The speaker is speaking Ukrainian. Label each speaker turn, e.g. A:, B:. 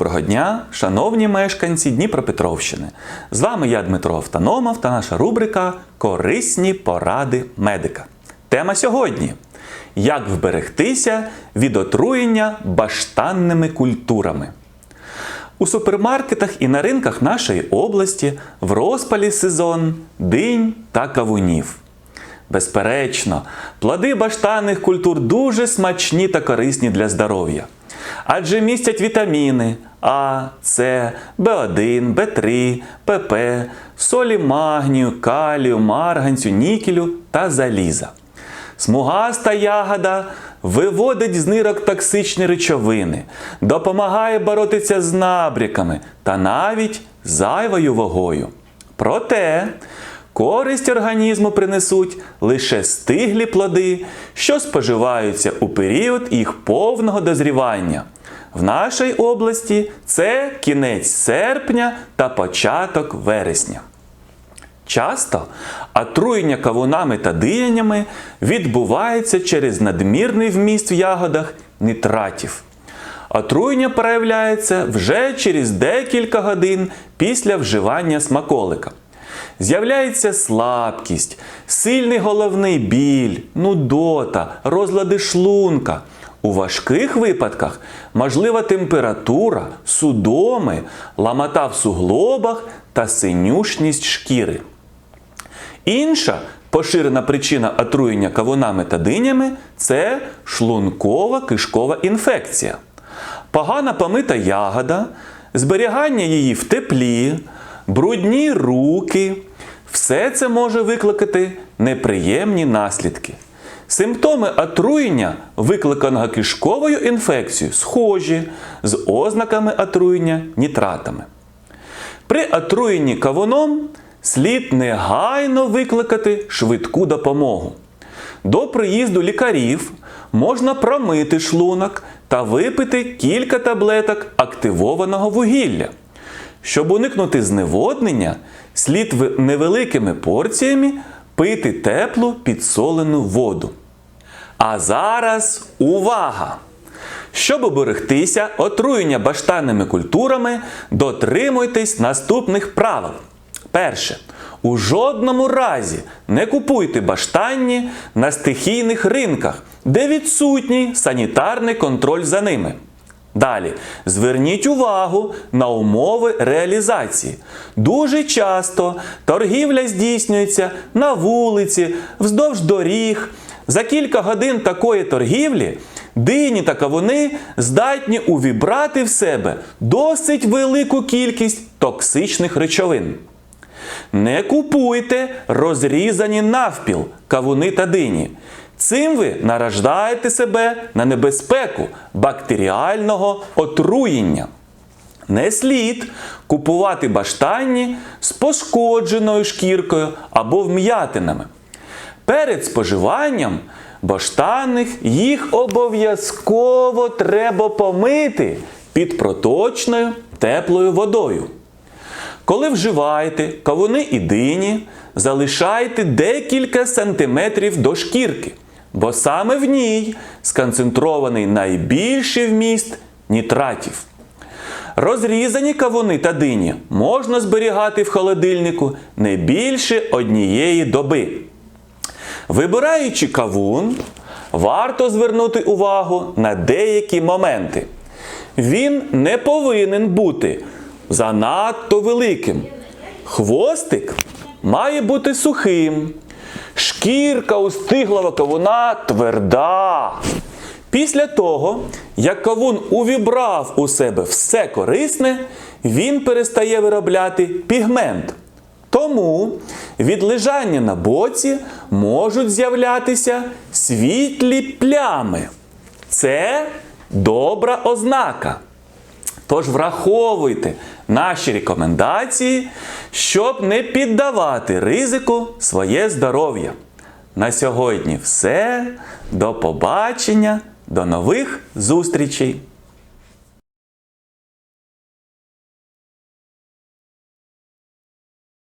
A: Доброго дня, шановні мешканці Дніпропетровщини. З вами я Дмитро Автономов та наша рубрика Корисні поради медика. Тема сьогодні: Як вберегтися від отруєння баштанними культурами. У супермаркетах і на ринках нашої області в розпалі сезон динь та кавунів. Безперечно, плоди баштанних культур дуже смачні та корисні для здоров'я. Адже містять вітаміни А, С, В1, В3, ПП, солі магнію, калію, марганцю, нікелю та заліза. Смугаста ягода виводить з нирок токсичні речовини, допомагає боротися з набряками та навіть зайвою вагою. Проте користь організму принесуть лише стиглі плоди, що споживаються у період їх повного дозрівання. В нашій області це кінець серпня та початок вересня. Часто отруєння кавунами та диянями відбувається через надмірний вміст в ягодах нітратів. Отруєння проявляється вже через декілька годин після вживання смаколика. З'являється слабкість, сильний головний біль, нудота, розлади шлунка. У важких випадках можлива температура, судоми, ламота в суглобах та синюшність шкіри. Інша поширена причина отруєння кавунами та динями це шлункова кишкова інфекція. Погана помита ягода, зберігання її в теплі, брудні руки. Все це може викликати неприємні наслідки. Симптоми отруєння, викликаного кишковою інфекцією, схожі з ознаками отруєння нітратами. При отруєнні кавуном слід негайно викликати швидку допомогу. До приїзду лікарів можна промити шлунок та випити кілька таблеток активованого вугілля. Щоб уникнути зневоднення, слід невеликими порціями пити теплу підсолену воду. А зараз увага! Щоб оберегтися отруєння баштанними культурами, дотримуйтесь наступних правил. Перше. У жодному разі не купуйте баштанні на стихійних ринках, де відсутній санітарний контроль за ними. Далі зверніть увагу на умови реалізації. Дуже часто торгівля здійснюється на вулиці, вздовж доріг. За кілька годин такої торгівлі дині та кавуни здатні увібрати в себе досить велику кількість токсичних речовин. Не купуйте розрізані навпіл кавуни та дині. Цим ви нараждаєте себе на небезпеку бактеріального отруєння. Не слід купувати баштанні з пошкодженою шкіркою або вм'ятинами. Перед споживанням баштанних їх обов'язково треба помити під проточною теплою водою. Коли вживаєте кавуни і дині, залишайте декілька сантиметрів до шкірки, бо саме в ній сконцентрований найбільший вміст нітратів. Розрізані кавуни та дині можна зберігати в холодильнику не більше однієї доби. Вибираючи кавун, варто звернути увагу на деякі моменти. Він не повинен бути занадто великим. Хвостик має бути сухим. Шкірка у стиглого кавуна тверда. Після того, як кавун увібрав у себе все корисне, він перестає виробляти пігмент. Тому від лежання на боці можуть з'являтися світлі плями. Це добра ознака. Тож враховуйте наші рекомендації, щоб не піддавати ризику своє здоров'я. На сьогодні все. До побачення, до нових зустрічей!